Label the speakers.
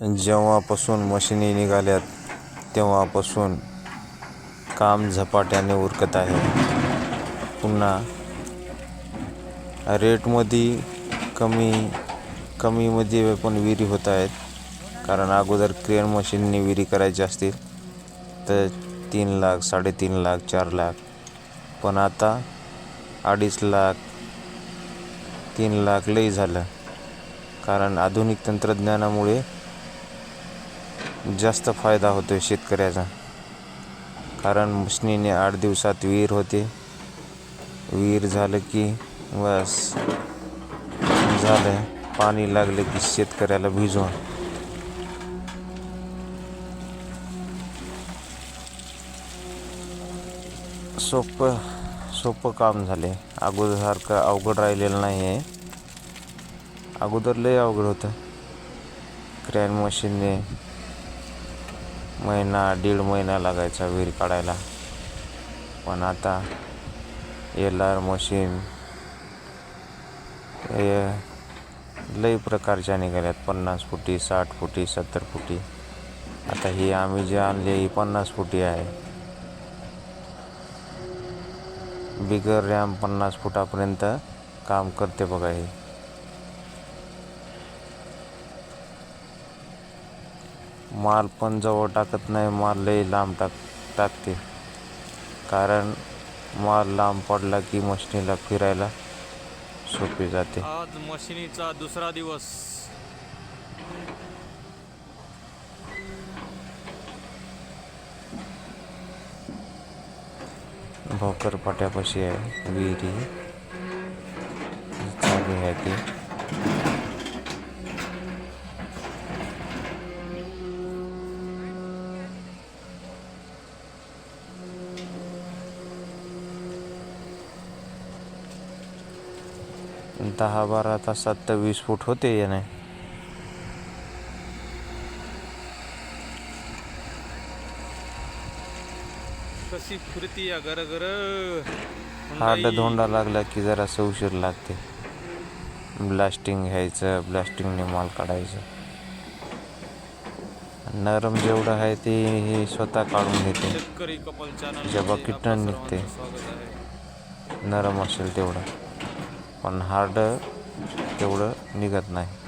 Speaker 1: जेव्हापासून मशिनी निघाल्यात तेव्हापासून काम झपाट्याने उरकत आहे. पुन्हा रेटमध्ये कमी कमीमध्ये पण विहिरी होत आहेत. कारण अगोदर क्रेन मशीनने विहिरी करायची असतील तर तीन लाख साडेतीन लाख चार लाख. पण आता अडीच लाख तीन लाख लई झालं. कारण आधुनिक तंत्रज्ञानामुळे जास्त फायदा होतो आहे शेतकऱ्याचा. कारण मशनीने आठ दिवसात विहीर होते. विहीर झालं की बस. झालं पाणी लागलं की शेतकऱ्याला भिजवा सोपं सोपं काम झाले अगोदरसारखं अवघड राहिलेलं नाही आहे अगोदर लय अवघड होतं. क्रॅन मशीनने महिना दीड महिना लागायचा विहीर काढायला. पण आता एल आर मशीन हे लई प्रकारच्या निघाल्यात. पन्नास फुटी साठ फुटी सत्तर फुटी. आता ही आम्ही जे आणली ही पन्नास फुटी आहे. बिगर रॅम पन्नास फुटापर्यंत काम करते बघा हे. माल पण जवळ टाकत नाही माल लई लांब टाक टाकते. कारण माल लांब पडला की मशनीला फिरायला सोपे जाते.
Speaker 2: आज मशिनीचा दुसरा दिवस.
Speaker 1: भोकर पाट्यापाशी आहे विहिरी. चालू आहे ती. दहा बारा तासात तर वीस फूट होते याने.
Speaker 2: कशी फिरती या घर घर
Speaker 1: हार्ड धोंडा लागला की जरासं उशीर लागते. ब्लास्टिंग घ्यायचं ब्लास्टिंगने माल काढायचं. नरम जेवढं आहे ते हे स्वतः काढून घेते. ज्या बकेटनं निघते. नरम असेल तेवढं. पण हार्ड तेवढं निघत नाही.